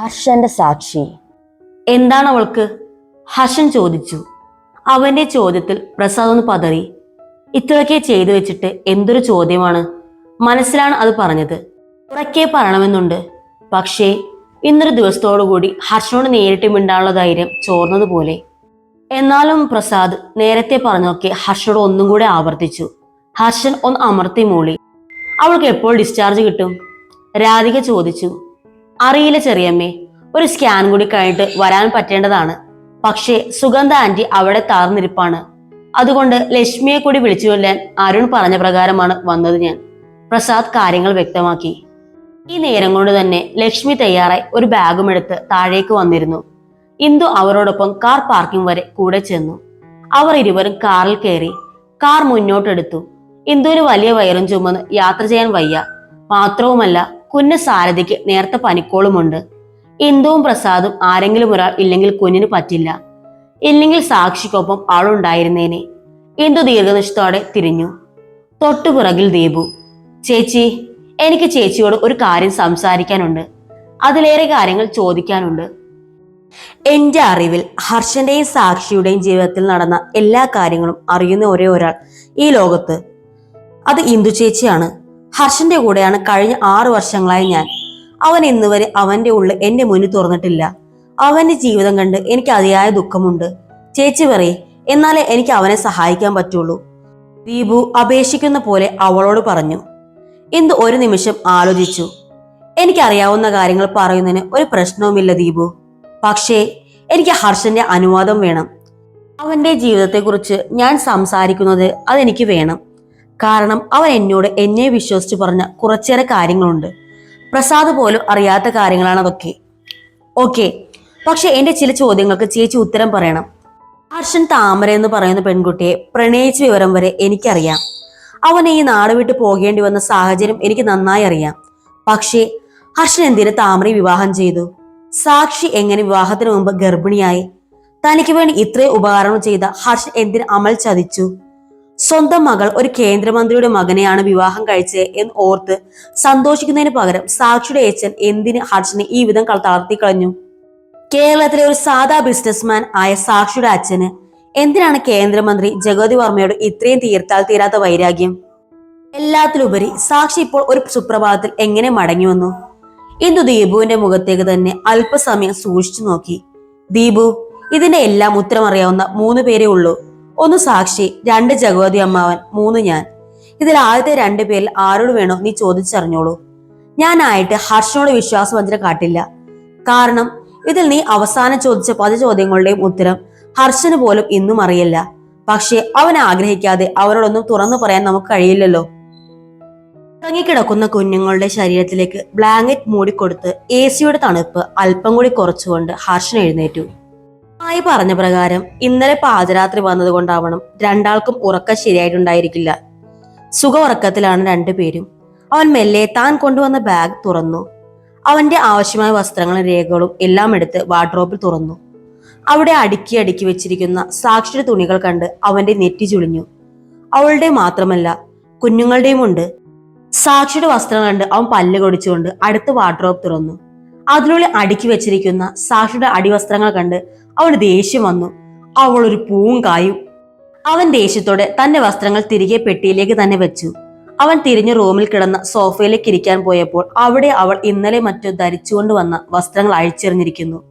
ഹർഷന്റെ സാക്ഷി. എന്താണ് അവൾക്ക് ഹർഷൻ ചോദിച്ചു. അവന്റെ ചോദ്യത്തിൽ പ്രസാദ് ഒന്ന് പതറി. ഇത്രയൊക്കെ ചെയ്തു വെച്ചിട്ട് എന്തൊരു ചോദ്യമാണ്? മനസ്സിലാണ് അത് പറഞ്ഞത്. ഉറക്കെ പറയണമെന്നുണ്ട്. പക്ഷേ ഇന്നൊരു ദിവസത്തോടുകൂടി ഹർഷനോട് നേരിട്ട് മിണ്ടാനുള്ള ധൈര്യം ചോർന്നതുപോലെ എന്നാലും പ്രസാദ് നേരത്തെ പറഞ്ഞൊക്കെ ഹർഷനോട് ഒന്നും കൂടെ ആവർത്തിച്ചു. ഹർഷൻ ഒന്ന് അമർത്തി മൂളി. അവൾക്ക് എപ്പോൾ ഡിസ്ചാർജ് കിട്ടും? രാധിക ചോദിച്ചു. അറിയില്ല ചെറിയമ്മേ. ഒരു സ്കാൻ കൂടി കഴിഞ്ഞിട്ട് വരാൻ പറ്റേണ്ടതാണ്. പക്ഷേ സുഗന്ധ ആന്റി അവിടെ താർന്നിരിപ്പാണ്. അതുകൊണ്ട് ലക്ഷ്മിയെ കൂടി വിളിച്ചു കൊല്ലാൻ അരുൺ പറഞ്ഞ പ്രകാരമാണ് വന്നത് ഞാൻ. പ്രസാദ് കാര്യങ്ങൾ വ്യക്തമാക്കി. ഈ നേരം കൊണ്ട് തന്നെ ലക്ഷ്മി തയ്യാറായി ഒരു ബാഗും എടുത്ത് താഴേക്ക് വന്നിരുന്നു. ഇന്ദു അവരോടൊപ്പം കാർ പാർക്കിംഗ് വരെ കൂടെ ചെന്നു. അവർ ഇരുവരും കാറിൽ കയറി കാർ മുന്നോട്ടെടുത്തു. ഇന്ദുവിന് വലിയ വയറും ചുമന്ന് യാത്ര ചെയ്യാൻ വയ്യ. മാത്രവുമല്ല കുഞ്ഞ് സാരഥിക്ക് നേരത്തെ പനിക്കോളുമുണ്ട്. ഇന്ദുവും പ്രസാദും ആരെങ്കിലും ഒരാൾ ഇല്ലെങ്കിൽ കുഞ്ഞിന് പറ്റില്ല. ഇല്ലെങ്കിൽ സാക്ഷിക്കൊപ്പം ആളുണ്ടായിരുന്നേനെ. ഇന്ദു ദീർഘനിഷ്ഠത്തോടെ തിരിഞ്ഞു. തൊട്ടുപിറകിൽ ദീപു ചേച്ചി എനിക്ക് ചേച്ചിയോട് ഒരു കാര്യം സംസാരിക്കാനുണ്ട്. അതിലേറെ കാര്യങ്ങൾ ചോദിക്കാനുണ്ട്. എന്റെ അറിവിൽ ഹർഷന്റെയും സാക്ഷിയുടെയും ജീവിതത്തിൽ നടന്ന എല്ലാ കാര്യങ്ങളും അറിയുന്ന ഒരേ ഒരാൾ ഈ ലോകത്ത്. അത് ഇന്ദു ചേച്ചിയാണ്. ഹർഷന്റെ കൂടെയാണ് കഴിഞ്ഞ ആറു വർഷങ്ങളായി ഞാൻ. അവൻ ഇന്നുവരെ അവന്റെ ഉള്ളിൽ എന്റെ മുന്നിൽ തുറന്നിട്ടില്ല. അവന്റെ ജീവിതം കണ്ട് എനിക്ക് അതിയായ ദുഃഖമുണ്ട്. ചേച്ചി പറയേ എന്നാലേ എനിക്ക് അവനെ സഹായിക്കാൻ പറ്റുള്ളൂ. ദീപു അപേക്ഷിക്കുന്ന പോലെ അവളോട് പറഞ്ഞു. എന്ത് ഒരു നിമിഷം ആലോചിച്ചു. എനിക്കറിയാവുന്ന കാര്യങ്ങൾ പറയുന്നതിന് ഒരു പ്രശ്നവുമില്ല ദീപു. പക്ഷേ എനിക്ക് ഹർഷന്റെ അനുവാദം വേണം. അവന്റെ ജീവിതത്തെക്കുറിച്ച് ഞാൻ സംസാരിക്കുന്നത് അതെനിക്ക് വേണം. കാരണം അവൻ എന്നോട് എന്നെ വിശ്വസിച്ച് പറഞ്ഞ കുറച്ചേറെ കാര്യങ്ങളുണ്ട്. പ്രസാദ് പോലും അറിയാത്ത കാര്യങ്ങളാണ് അതൊക്കെ. ഓക്കെ പക്ഷെ എന്റെ ചില ചോദ്യങ്ങൾക്ക് ചേച്ചി ഉത്തരം പറയണം. ഹർഷൻ താമര എന്ന് പറയുന്ന പെൺകുട്ടിയെ പ്രണയിച്ച വിവരം വരെ എനിക്കറിയാം. അവനെ ഈ നാട് വിട്ട് പോകേണ്ടി വന്ന സാഹചര്യം എനിക്ക് നന്നായി അറിയാം. പക്ഷേ ഹർഷൻ എന്തിന് താമരയെ വിവാഹം ചെയ്തു? സാക്ഷി എങ്ങനെ വിവാഹത്തിന് മുമ്പ് ഗർഭിണിയായി? തനിക്ക് വേണ്ടി ഇത്രയും ഉപകാരങ്ങൾ ചെയ്ത ഹർഷൻ എന്തിന് അമൽ ചതിച്ചു? സ്വന്തം മകൾ ഒരു കേന്ദ്രമന്ത്രിയുടെ മകനെയാണ് വിവാഹം കഴിച്ചത് എന്ന് ഓർത്ത് സന്തോഷിക്കുന്നതിന് പകരം സാക്ഷിയുടെ ഏച്ചൻ എന്തിന് ഹർഷനെ ഈ വിധം കൾ- തളർത്തിക്കളഞ്ഞു കേരളത്തിലെ ഒരു സാധാ ബിസിനസ്മാൻ ആയ സാക്ഷിയുടെ അച്ഛന് എന്തിനാണ് കേന്ദ്രമന്ത്രി ജഗതി വർമ്മയോട് ഇത്രയും തീർത്താൽ തീരാത്ത വൈരാഗ്യം? എല്ലാത്തിലുപരി സാക്ഷി ഇപ്പോൾ ഒരു സുപ്രഭാതത്തിൽ എങ്ങനെ മടങ്ങി വന്നു? ഇന്ന് ദീപുവിന്റെ മുഖത്തേക്ക് തന്നെ അല്പസമയം സൂക്ഷിച്ചു നോക്കി. ദീപു ഇതിന്റെ എല്ലാം ഉത്തരം അറിയാവുന്ന മൂന്ന് പേരേ ഉള്ളൂ. ഒന്ന് സാക്ഷി രണ്ട് ജഗവതി അമ്മാവൻ മൂന്ന് ഞാൻ. ഇതിൽ ആദ്യത്തെ രണ്ടു പേരിൽ ആരോട് വേണോ നീ ചോദിച്ചറിഞ്ഞോളൂ. ഞാനായിട്ട് ഹർഷനോട് വിശ്വാസം വിശ്വാസവഞ്ചന കാട്ടില്ല. കാരണം ഇതിൽ നീ അവസാനം ചോദിച്ച പല ചോദ്യങ്ങളുടെയും ഉത്തരം ഹർഷന് പോലും ഇന്നും അറിയില്ല. പക്ഷേ അവൻ ആഗ്രഹിക്കാതെ അവരോടൊന്നും തുറന്നു പറയാൻ നമുക്ക് കഴിയില്ലല്ലോ. ഉറങ്ങിക്കിടക്കുന്ന കുഞ്ഞുങ്ങളുടെ ശരീരത്തിലേക്ക് ബ്ലാങ്കറ്റ് മൂടിക്കൊടുത്ത് എ സിയുടെ തണുപ്പ് അല്പം കൂടി കുറച്ചുകൊണ്ട് ഹർഷൻ എഴുന്നേറ്റു. ആയി പറഞ്ഞ പ്രകാരം ഇന്നലെ പാതിരാത്രി വന്നതുകൊണ്ടാവണം രണ്ടാൾക്കും ഉറക്കം ശരിയായിട്ടുണ്ടായിരിക്കില്ല. സുഖ ഉറക്കത്തിലാണ് രണ്ടുപേരും. അവൻ മെല്ലെ താൻ കൊണ്ടുവന്ന ബാഗ് തുറന്നു. അവന്റെ ആവശ്യമായ വസ്ത്രങ്ങളും രേഖകളും എല്ലാം എടുത്ത് വാർഡ്രോബിൽ തുറന്നു. അവിടെ അടുക്കി അടുക്കി വെച്ചിരിക്കുന്ന സാക്ഷിയുടെ തുണികൾ കണ്ട് അവന്റെ നെറ്റി ചുളിഞ്ഞു. അവളുടെ മാത്രമല്ല കുഞ്ഞുങ്ങളുടെയും ഉണ്ട്. സാക്ഷിയുടെ വസ്ത്രം കണ്ട് അവൻ പല്ല് കൊടിച്ചുകൊണ്ട് അടുത്ത വാർഡ്രോബ് തുറന്നു. അതിനുള്ളിൽ അടുക്കി വെച്ചിരിക്കുന്ന സാക്ഷിയുടെ അടിവസ്ത്രങ്ങൾ കണ്ട് അവന് ദേഷ്യം വന്നു. അവൾ ഒരു പൂവും കായും. അവൻ ദേഷ്യത്തോടെ തന്റെ വസ്ത്രങ്ങൾ തിരികെ പെട്ടിയിലേക്ക് തന്നെ വെച്ചു. അവൻ തിരിഞ്ഞ് റൂമിൽ കിടന്ന സോഫയിലേക്ക് ഇരിക്കാൻ പോയപ്പോൾ അവിടെ അവൾ ഇന്നലെ മറ്റോ ധരിച്ചുകൊണ്ട് വന്ന വസ്ത്രങ്ങൾ അഴിച്ചെറിഞ്ഞിരിക്കുന്നു.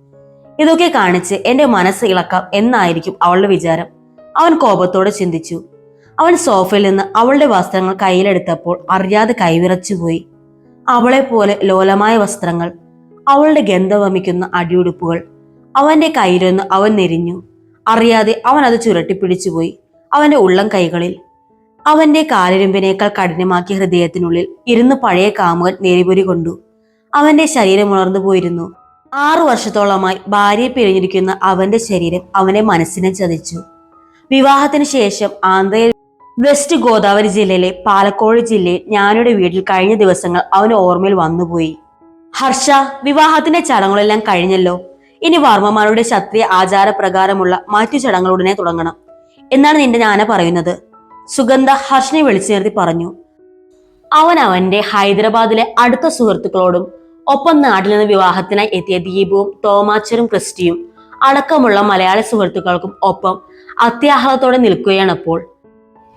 ഇതൊക്കെ കാണിച്ച് എന്റെ മനസ്സ് ഇളക്കാം എന്നായിരിക്കും അവളുടെ വിചാരം. അവൻ കോപത്തോടെ ചിന്തിച്ചു. അവൻ സോഫയിൽ നിന്ന് അവളുടെ വസ്ത്രങ്ങൾ കയ്യിലെടുത്തപ്പോൾ അറിയാതെ കൈവിറച്ചുപോയി. അവളെ പോലെ ലോലമായ വസ്ത്രങ്ങൾ അവളുടെ ഗന്ധവമിക്കുന്ന അടിയുടുപ്പുകൾ. അവന്റെ കയ്യിലൊന്ന് അവൻ നെരിഞ്ഞു. അറിയാതെ അവൻ അത് ചുരട്ടിപ്പിടിച്ചുപോയി അവന്റെ ഉള്ളം കൈകളിൽ. അവന്റെ കാലിരുമ്പിനേക്കാൾ കഠിനമാക്കിയ ഹൃദയത്തിനുള്ളിൽ ഇരുന്ന് പഴയ കാമുകൻ നേരിപൊരി കൊണ്ടു. അവന്റെ ശരീരം ഉണർന്നു പോയിരുന്നു. ആറു വർഷത്തോളമായി ഭാര്യയെ പിരിഞ്ഞിരിക്കുന്ന അവന്റെ ശരീരം അവന്റെ മനസ്സിനെ ചതിച്ചു. വിവാഹത്തിന് ശേഷം ആന്ധ്രയിൽ വെസ്റ്റ് ഗോദാവരി ജില്ലയിലെ പാലക്കോട് ജില്ലയിൽ ഞാനുടെ വീട്ടിൽ കഴിഞ്ഞ ദിവസങ്ങൾ അവന് ഓർമ്മയിൽ വന്നുപോയി. ഹർഷ വിവാഹത്തിന്റെ ചടങ്ങുകളെല്ലാം കഴിഞ്ഞല്ലോ. ഇനി വർമ്മമാരുടെ ക്ഷത്രിയ ആചാരപ്രകാരമുള്ള മറ്റു ചടങ്ങുകളുടനെ തുടങ്ങണം. എന്നാണ് നിന്റെ ഞാന പറയുന്നത്. സുഗന്ധ ഹർഷനെ വിളിച്ചു നിർത്തി പറഞ്ഞു. അവൻ അവന്റെ ഹൈദരാബാദിലെ അടുത്ത സുഹൃത്തുക്കളോടും ഒപ്പം നാട്ടിൽ നിന്ന് വിവാഹത്തിനായി എത്തിയ ദീപവും തോമാച്ചരും ക്രിസ്റ്റിയും അടക്കമുള്ള മലയാള സുഹൃത്തുക്കൾക്കും ഒപ്പം അത്യാഹ്ലാദത്തോടെ നിൽക്കുകയാണ് അപ്പോൾ.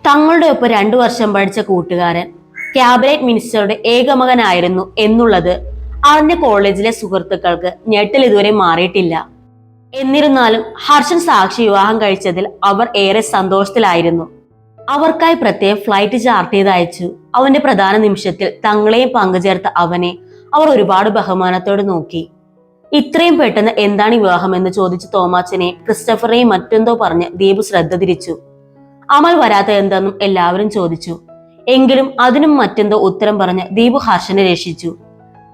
തങ്ങളുടെ ഒപ്പം രണ്ടു വർഷം പഠിച്ച കൂട്ടുകാരൻ ക്യാബിനറ്റ് മിനിസ്റ്ററുടെ ഏകമകനായിരുന്നു എന്നുള്ളത് അവന്റെ കോളേജിലെ സുഹൃത്തുക്കൾക്ക് ഞെട്ടൽ ഇതുവരെ മാറിയിട്ടില്ല. എന്നിരുന്നാലും ഹർഷൻ സാക്ഷി വിവാഹം കഴിച്ചതിൽ അവർ ഏറെ സന്തോഷത്തിലായിരുന്നു. അവർക്കായി പ്രത്യേകം ഫ്ലൈറ്റ് ചാർട്ട് ചെയ്ത് അയച്ചു. അവന്റെ പ്രധാന നിമിഷത്തിൽ തങ്ങളെയും പങ്കുചേർത്ത അവനെ അവർ ഒരുപാട് ബഹുമാനത്തോടെ നോക്കി. ഇത്രയും പെട്ടെന്ന് എന്താണ് വിവാഹം എന്ന് ചോദിച്ച് തോമാച്ചനെ ക്രിസ്റ്റഫറിനെയും മറ്റെന്തോ പറഞ്ഞ് ദീപു ശ്രദ്ധ തിരിച്ചു. അമൽ വരാത്ത എന്തെന്നും എല്ലാവരും ചോദിച്ചു. എങ്കിലും അതിനും മറ്റെന്തോ ഉത്തരം പറഞ്ഞ് ദീപു ഹർഷനെ രക്ഷിച്ചു.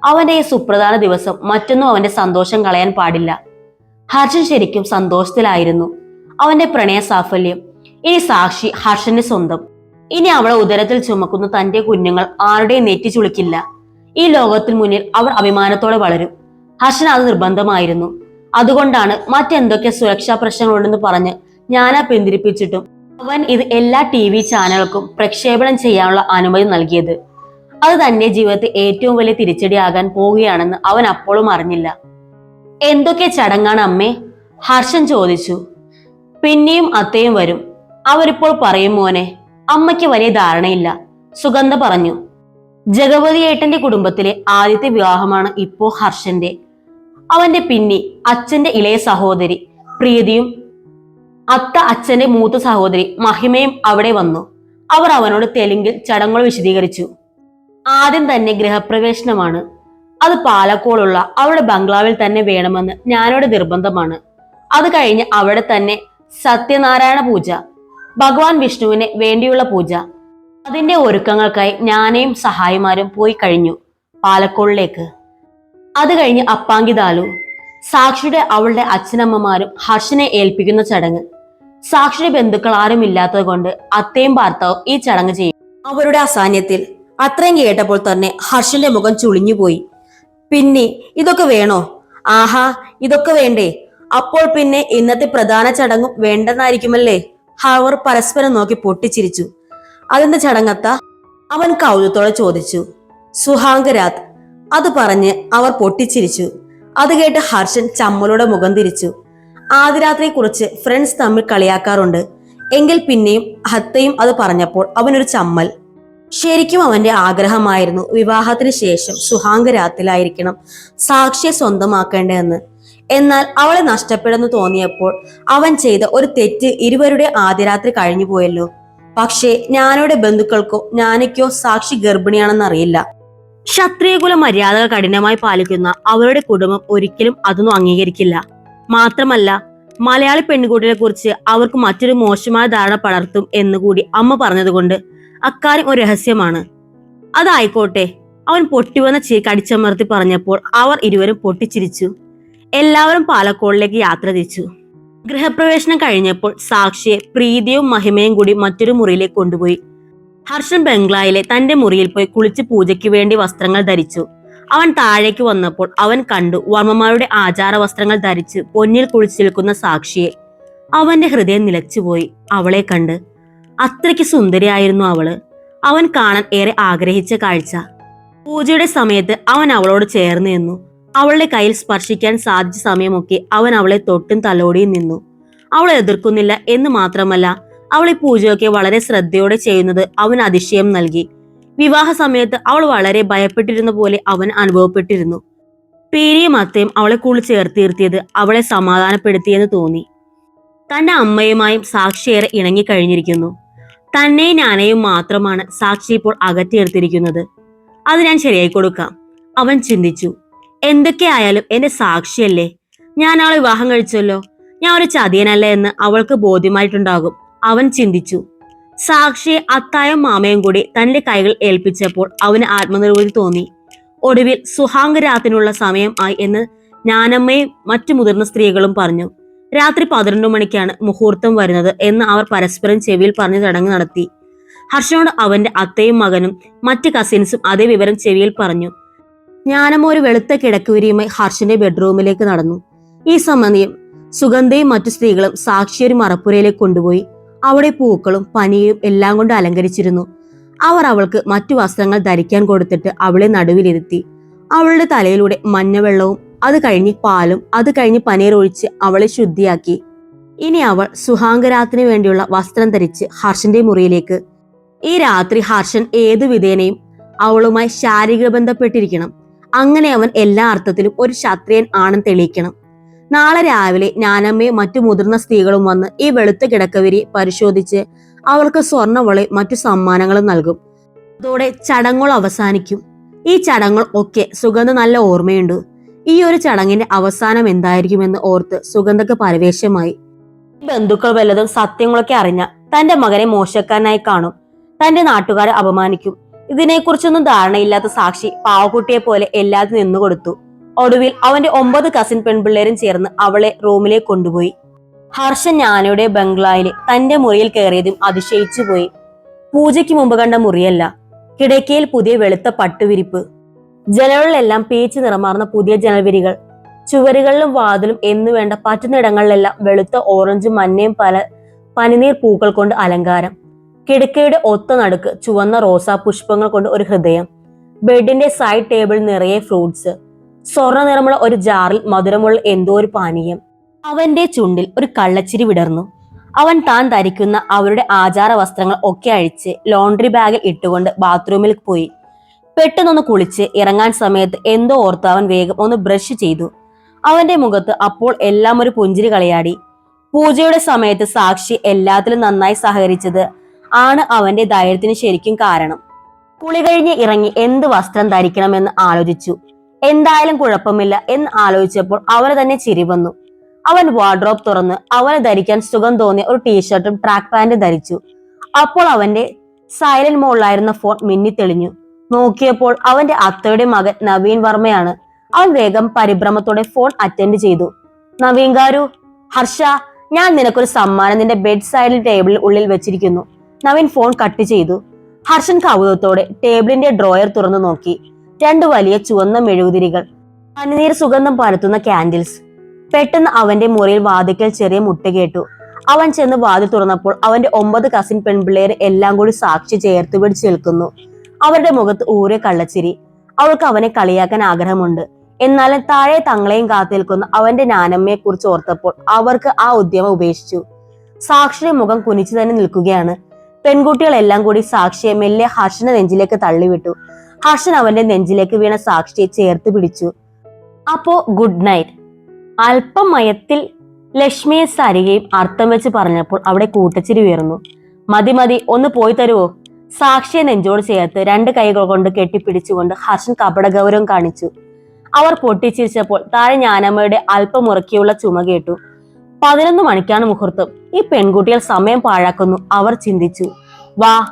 അവന്റെ ഈ സുപ്രധാന ദിവസം മറ്റൊന്നും അവന്റെ സന്തോഷം കളയാൻ പാടില്ല. ഹർഷൻ ശരിക്കും സന്തോഷത്തിലായിരുന്നു. അവന്റെ പ്രണയ സാഫല്യം ഇനി സാക്ഷി ഹർഷന്റെ സ്വന്തം. ഇനി അവളെ ഉദരത്തിൽ ചുമക്കുന്ന തന്റെ കുഞ്ഞുങ്ങൾ ആരുടെയും നെറ്റി ചുളിക്കില്ല. ഈ ലോകത്തിന് മുന്നിൽ അവർ അഭിമാനത്തോടെ വളരും. ഹർഷൻ അത് നിർബന്ധമായിരുന്നു. അതുകൊണ്ടാണ് മറ്റെന്തൊക്കെ സുരക്ഷാ പ്രശ്നങ്ങളുണ്ടെന്ന് പറഞ്ഞ് ഞാനാ പിന്തിരിപ്പിച്ചിട്ടും അവൻ ഇത് എല്ലാ ടി വി ചാനലുകൾക്കും പ്രക്ഷേപണം ചെയ്യാനുള്ള അനുമതി നൽകിയത്. അത് തന്റെ ജീവിതത്തിൽ ഏറ്റവും വലിയ തിരിച്ചടിയാകാൻ പോവുകയാണെന്ന് അവൻ അപ്പോഴും അറിഞ്ഞില്ല. എന്തൊക്കെ ചടങ്ങാണ് അമ്മേ? ഹർഷൻ ചോദിച്ചു. പിന്നെയും അത്തയും വരും. അവരിപ്പോൾ പറയും മോനെ അമ്മയ്ക്ക് വലിയ ധാരണയില്ല. സുഗന്ധ പറഞ്ഞു. ജഗവതി ഏട്ടന്റെ കുടുംബത്തിലെ ആദ്യത്തെ വിവാഹമാണ് ഇപ്പോ ഹർഷന്റെ. അവന്റെ പിന്നി അച്ഛന്റെ ഇളയ സഹോദരി പ്രീതിയും അത്ത അച്ഛന്റെ മൂത്ത സഹോദരി മഹിമയും അവിടെ വന്നു. അവർ അവനോട് തെലുങ്കിൽ ചടങ്ങുകൾ വിശദീകരിച്ചു. ആദ്യം തന്നെ ഗൃഹപ്രവേശനമാണ്. അത് പാലക്കോടുള്ള അവരുടെ ബംഗ്ലാവിൽ തന്നെ വേണമെന്ന് ഞാനോട് നിർബന്ധമാണ്. അത് കഴിഞ്ഞ് അവിടെ തന്നെ സത്യനാരായണ പൂജ ഭഗവാൻ വിഷ്ണുവിന് വേണ്ടിയുള്ള പൂജ. അതിന്റെ ഒരുക്കങ്ങൾക്കായി ഞാനേയും സഹായിമാരും പോയി കഴിഞ്ഞു പാലക്കോളിലേക്ക്. അത് കഴിഞ്ഞ് അപ്പാങ്കിദാലു സാക്ഷിയുടെ അവളുടെ അച്ഛനമ്മമാരും ഹർഷനെ ഏൽപ്പിക്കുന്ന ചടങ്ങ്. സാക്ഷിയുടെ ബന്ധുക്കൾ ആരും ഇല്ലാത്തത് കൊണ്ട് അത്തയും ഭർത്താവും ഈ ചടങ്ങ് ചെയ്യും. അവരുടെ അസാന്നിധ്യത്തിൽ അത്രയും കേട്ടപ്പോൾ തന്നെ ഹർഷന്റെ മുഖം ചുളിഞ്ഞുപോയി പിന്നെ ഇതൊക്കെ വേണോ? ആഹാ ഇതൊക്കെ വേണ്ടേ. അപ്പോൾ പിന്നെ ഇന്നത്തെ പ്രധാന ചടങ്ങും വേണ്ടെന്നായിരിക്കുമല്ലേ? അവർ പരസ്പരം നോക്കി പൊട്ടിച്ചിരിച്ചു. അതിന്റെ ചടങ്ങത്ത? അവൻ കൗതുകത്തോടെ ചോദിച്ചു. സുഹാങ്കരാത്. അത് പറഞ്ഞ് അവർ പൊട്ടിച്ചിരിച്ചു. അത് കേട്ട് ഹർഷൻ ചമ്മലോടെ മുഖം തിരിച്ചു. ആദ്യരാത്രിയെ കുറിച്ച് ഫ്രണ്ട്സ് തമ്മിൽ കളിയാക്കാറുണ്ട്. എങ്കിൽ പിന്നെയും ഹത്തയും അത് പറഞ്ഞപ്പോൾ അവനൊരു ചമ്മൽ. ശരിക്കും അവന്റെ ആഗ്രഹമായിരുന്നു വിവാഹത്തിന് ശേഷം സുഹാങ്കരാത്തിലായിരിക്കണം സാക്ഷിയെ സ്വന്തമാക്കേണ്ടതെന്ന്. എന്നാൽ അവളെ നഷ്ടപ്പെടുന്നു തോന്നിയപ്പോൾ അവൻ ചെയ്ത ഒരു തെറ്റ് ഇരുവരുടെ ആദ്യരാത്രി കഴിഞ്ഞു പോയല്ലോ. പക്ഷേ ഞാനോടെ ബന്ധുക്കൾക്കോ ഞാനയ്ക്കോ സാക്ഷി ഗർഭിണിയാണെന്ന് അറിയില്ല ക്ഷത്രിയകുല മര്യാദകൾ കഠിനമായി പാലിക്കുന്ന അവരുടെ കുടുംബം ഒരിക്കലും അതൊന്നും അംഗീകരിക്കില്ല. മാത്രമല്ല മലയാളി പെൺകുട്ടികളെ കുറിച്ച് അവർക്ക് മറ്റൊരു മോശമായ ധാരണ പടർത്തും എന്നുകൂടി അമ്മ പറഞ്ഞതുകൊണ്ട് അക്കാര്യം ഒരു രഹസ്യമാണ്. അതായിക്കോട്ടെ അവൻ പൊട്ടിവന്ന ചീ കടിച്ചമർത്തി പറഞ്ഞപ്പോൾ അവർ ഇരുവരും പൊട്ടിച്ചിരിച്ചു. എല്ലാവരും പാലക്കോളിലേക്ക് യാത്ര തിരിച്ചു. ഗൃഹപ്രവേശനം കഴിഞ്ഞപ്പോൾ സാക്ഷിയെ പ്രീതിയും മഹിമയും കൂടി മറ്റൊരു മുറിയിലേക്ക് കൊണ്ടുപോയി. ഹർഷൻ ബംഗ്ലായിലെ തന്റെ മുറിയിൽ പോയി കുളിച്ച് പൂജയ്ക്ക് വേണ്ടി വസ്ത്രങ്ങൾ ധരിച്ചു. അവൻ താഴേക്ക് വന്നപ്പോൾ അവൻ കണ്ടു വർമ്മമാരുടെ ആചാര വസ്ത്രങ്ങൾ ധരിച്ച് പൊന്നിൽ കുളിച്ചു നിൽക്കുന്ന സാക്ഷിയെ. അവന്റെ ഹൃദയം നിലച്ചുപോയി. അവളെ കണ്ട് അത്രയ്ക്ക് സുന്ദരിയായിരുന്നു അവൾ. അവൻ കാണാൻ ഏറെ ആഗ്രഹിച്ച കാഴ്ച. പൂജയുടെ സമയത്ത് അവൻ അവളോട് ചേർന്ന് നിന്നു. അവളുടെ കയ്യിൽ സ്പർശിക്കാൻ സാധിച്ച സമയമൊക്കെ അവൻ അവളെ തൊട്ടും തലോടിയും നിന്നു. അവൾ എതിർക്കുന്നില്ല എന്ന് മാത്രമല്ല അവൾ ഈ പൂജയൊക്കെ വളരെ ശ്രദ്ധയോടെ ചെയ്യുന്നത് അവൻ അതിശയം നൽകി. വിവാഹ സമയത്ത് അവൾ വളരെ ഭയപ്പെട്ടിരുന്ന പോലെ അവൻ അനുഭവപ്പെട്ടിരുന്നു. പേരിയും അത്തയും അവളെ കൂടി ചേർത്തിരുത്തിയത് അവളെ സമാധാനപ്പെടുത്തിയെന്ന് തോന്നി. തന്റെ അമ്മയുമായും സാക്ഷിയേറെ ഇണങ്ങി ഇണങ്ങിക്കഴിഞ്ഞിരിക്കുന്നു തന്നെയും ഞാനെയും മാത്രമാണ് സാക്ഷി ഇപ്പോൾ അകറ്റിയെടുത്തിരിക്കുന്നത് അത് ഞാൻ ശരിയായി കൊടുക്കാം. അവൻ ചിന്തിച്ചു. എന്തൊക്കെയായാലും എന്റെ സാക്ഷിയല്ലേ? ഞാൻ അവളെ വിവാഹം കഴിച്ചല്ലോ. ഞാൻ ഒരു ചതിയനല്ല എന്ന് അവൾക്ക് ബോധ്യമായിട്ടുണ്ടാകും. അവൻ ചിന്തിച്ചു. സാക്ഷിയെ അത്തായും മാമയും കൂടി തന്റെ കൈകൾ ഏൽപ്പിച്ചപ്പോൾ അവന് ആത്മനിർവൃതി തോന്നി. ഒടുവിൽ സുഹാങ്കരാത്തിനുള്ള സമയം ആയി എന്ന് ഞാനമ്മയും മറ്റു മുതിർന്ന സ്ത്രീകളും പറഞ്ഞു. രാത്രി പന്ത്രണ്ട് മണിക്കാണ് മുഹൂർത്തം വരുന്നത് എന്ന് അവർ പരസ്പരം ചെവിയിൽ പറഞ്ഞ് ചടങ്ങ് നടത്തി. ഹർഷനോട് അവന്റെ അത്തയും മകനും മറ്റ് കസിൻസും അതേ വിവരം ചെവിയിൽ പറഞ്ഞു. ജ്ഞാനമോ ഒരു വെളുത്ത കിടക്കുവരിയുമായി ഹർഷന്റെ ബെഡ്റൂമിലേക്ക് നടന്നു. ഈ സമയം സുഗന്ധയും മറ്റു സ്ത്രീകളും സാക്ഷി ഒരു മറപ്പുരയിലേക്ക് കൊണ്ടുപോയി. അവിടെ പൂക്കളും പനിയും എല്ലാം കൊണ്ട് അലങ്കരിച്ചിരുന്നു. അവർ അവൾക്ക് മറ്റു വസ്ത്രങ്ങൾ ധരിക്കാൻ കൊടുത്തിട്ട് അവളെ നടുവിലിരുത്തി. അവളുടെ തലയിലൂടെ മഞ്ഞവെള്ളവും അത് കഴിഞ്ഞ് പാലും അത് കഴിഞ്ഞ് പനീർ ഒഴിച്ച് അവളെ ശുദ്ധിയാക്കി. ഇനി അവൾ സുഹാങ്കരാത്തിന് വേണ്ടിയുള്ള വസ്ത്രം ധരിച്ച് ഹർഷന്റെ മുറിയിലേക്ക്. ഈ രാത്രി ഹർഷൻ ഏതു വിധേനയും അവളുമായി ശാരീരിക ബന്ധപ്പെട്ടിരിക്കണം. അങ്ങനെ അവൻ എല്ലാ അർത്ഥത്തിലും ഒരു ക്ഷത്രിയൻ ആണെന്ന് തെളിയിക്കണം. നാളെ രാവിലെ ഞാനമ്മയും മറ്റു മുതിർന്ന സ്ത്രീകളും വന്ന് ഈ വെളുത്ത കിടക്കവരി പരിശോധിച്ച് അവൾക്ക് സ്വർണവളെ മറ്റു സമ്മാനങ്ങളും നൽകും. അതോടെ ചടങ്ങുകൾ അവസാനിക്കും. ഈ ചടങ്ങുകൾ ഒക്കെ സുഗന്ധ നല്ല ഓർമ്മയുണ്ട്. ഈ ഒരു ചടങ്ങിന്റെ അവസാനം എന്തായിരിക്കുമെന്ന് ഓർത്ത് സുഗന്ധക്ക് പരവേശമായി. ബന്ധുക്കൾ വല്ലതും സത്യങ്ങളൊക്കെ അറിഞ്ഞ തന്റെ മകനെ മോശക്കാരനായി കാണും. തന്റെ നാട്ടുകാരെ അപമാനിക്കും. ഇതിനെക്കുറിച്ചൊന്നും ധാരണയില്ലാത്ത സാക്ഷി പാവക്കുട്ടിയെ പോലെ എല്ലാത്തിനും നിന്നുകൊടുത്തു ഒടുവിൽ അവന്റെ ഒമ്പത് കസിൻ പെൺപിള്ളേരും ചേർന്ന് അവളെ റൂമിലേക്ക് കൊണ്ടുപോയി. ഹർഷൻ ഞാനയുടെ ബംഗ്ലാവിലെ തന്റെ മുറിയിൽ കയറിയതും അതിശയിച്ചു പോയി പൂജയ്ക്ക് മുമ്പ് കണ്ട മുറിയല്ല. കിടക്കയിൽ പുതിയ വെളുത്ത പട്ടുവിരിപ്പ്. ജനലിലെല്ലാം പീച്ച് നിറമാർന്ന പുതിയ ജനൽവിരികൾ. ചുവരുകളിലും വാതിലും എന്നു വേണ്ട പറ്റുന്നിടങ്ങളിലെല്ലാം വെളുത്ത ഓറഞ്ചും മഞ്ഞയും പല പനിനീർ പൂക്കൾ കൊണ്ട് അലങ്കാരം. കിടക്കയുടെ ഒത്ത നടുക്ക് ചുവന്ന റോസാ പുഷ്പങ്ങൾ കൊണ്ട് ഒരു ഹൃദയം. ബെഡിന്റെ സൈഡ് ടേബിൾ നിറയെ ഫ്രൂട്ട്സ്. സ്വർണ നിറമുള്ള ഒരു ജാറിൽ മധുരമുള്ള എന്തോ ഒരു പാനീയം. അവന്റെ ചുണ്ടിൽ ഒരു കള്ളച്ചിരി വിടർന്നു. അവൻ താൻ ധരിക്കുന്ന അവരുടെ ആചാര വസ്ത്രങ്ങൾ ഒക്കെ അഴിച്ച് ലോണ്ടറി ബാഗിൽ ഇട്ടുകൊണ്ട് ബാത്റൂമിൽ പോയി. പെട്ടെന്നൊന്ന് കുളിച്ച് ഇറങ്ങാൻ സമയത്ത് എന്തോ ഓർത്ത് അവൻ വേഗം ഒന്ന് ബ്രഷ് ചെയ്തു. അവന്റെ മുഖത്ത് അപ്പോൾ എല്ലാം ഒരു പുഞ്ചിരി കളയാടി. പൂജയുടെ സമയത്ത് സാക്ഷി എല്ലാത്തിലും നന്നായി സഹകരിച്ചത് ആണ് അവന്റെ ധൈര്യത്തിന് ശരിക്കും കാരണം. കുളി കഴിഞ്ഞ് ഇറങ്ങി എന്ത് വസ്ത്രം ധരിക്കണമെന്ന് ആലോചിച്ചു. എന്തായാലും കുഴപ്പമില്ല എന്ന് ആലോചിച്ചപ്പോൾ അവന് തന്നെ ചിരി വന്നു. അവൻ വാർഡ്രോബ് തുറന്ന് അവന് ധരിക്കാൻ സുഖം തോന്നിയ ഒരു ടീഷർട്ടും ട്രാക്ക് പാന്റും ധരിച്ചു. അപ്പോൾ അവന്റെ സൈലന്റ് മോളിലായിരുന്ന ഫോൺ മിന്നിത്തെളിഞ്ഞു. നോക്കിയപ്പോൾ അവന്റെ അത്തയുടെ മകൻ നവീൻ വർമ്മയാണ്. അവൻ വേഗം പരിഭ്രമത്തോടെ ഫോൺ അറ്റൻഡ് ചെയ്തു. നവീൻ ഗാരു ഹർഷ ഞാൻ നിനക്കൊരു സമ്മാനം നിന്റെ ബെഡ് സൈഡിൽ ടേബിളിൽ ഉള്ളിൽ വെച്ചിരിക്കുന്നു. നവീൻ ഫോൺ കട്ട് ചെയ്തു. ഹർഷൻ കൗതുകത്തോടെ ടേബിളിന്റെ ഡ്രോയർ തുറന്നു നോക്കി. രണ്ട് വലിയ ചുവന്ന മെഴുകുതിരികൾ പനിനീർ സുഗന്ധം പരത്തുന്ന കാൻഡിൽസ് പെട്ടെന്ന് അവന്റെ മുറിയിൽ വാതിക്കൽ ചെറിയ മുട്ട കേട്ടു. അവൻ ചെന്ന് വാതിൽ തുറന്നപ്പോൾ അവന്റെ ഒമ്പത് കസിൻ പെൺപിള്ളേർ എല്ലാം കൂടി സാക്ഷി ചേർത്ത് പിടിച്ച് നിൽക്കുന്നു. അവരുടെ മുഖത്ത് ഊരെ കള്ളച്ചിരി. അവൾക്ക് അവനെ കളിയാക്കാൻ ആഗ്രഹമുണ്ട്. എന്നാൽ താഴെ തങ്ങളെയും കാത്തിൽക്കുന്ന അവന്റെ നാനമ്മയെ കുറിച്ച് ഓർത്തപ്പോൾ അവർക്ക് ആ ഉദ്യമം ഉപേക്ഷിച്ചു. സാക്ഷിയുടെ മുഖം കുനിച്ചു തന്നെ നിൽക്കുകയാണ്. പെൺകുട്ടികളെല്ലാം കൂടി സാക്ഷിയെ മെല്ലെ ഹർഷന്റെ നെഞ്ചിലേക്ക് തള്ളിവിട്ടു. ഹർഷൻ അവന്റെ നെഞ്ചിലേക്ക് വീണ സാക്ഷിയെ ചേർത്ത് പിടിച്ചു. അപ്പോ ഗുഡ് നൈറ്റ്. അല്പം മയത്തിൽ ലക്ഷ്മിയെ സരികയും അർത്ഥം വെച്ച് പറഞ്ഞപ്പോൾ അവിടെ കൂട്ടച്ചിരി ഉയർന്നു. മതി മതി ഒന്ന് പോയി തരുവോ? സാക്ഷിയെ നെഞ്ചോട് ചേർത്ത് രണ്ട് കൈകൾ കൊണ്ട് കെട്ടിപ്പിടിച്ചുകൊണ്ട് ഹർഷൻ കപടഗൗരവം കാണിച്ചു. അവർ പൊട്ടിച്ചിരിച്ചപ്പോൾ താഴെ ഞാനമ്മയുടെ അല്പം ഉറക്കിയുള്ള ചുമ കേട്ടു. പതിനൊന്ന് മണിക്കാണ് മുഹൂർത്തം. ഈ പെൺകുട്ടികൾ സമയം പാഴാക്കുന്നു. അവർ ചിന്തിച്ചു. വാ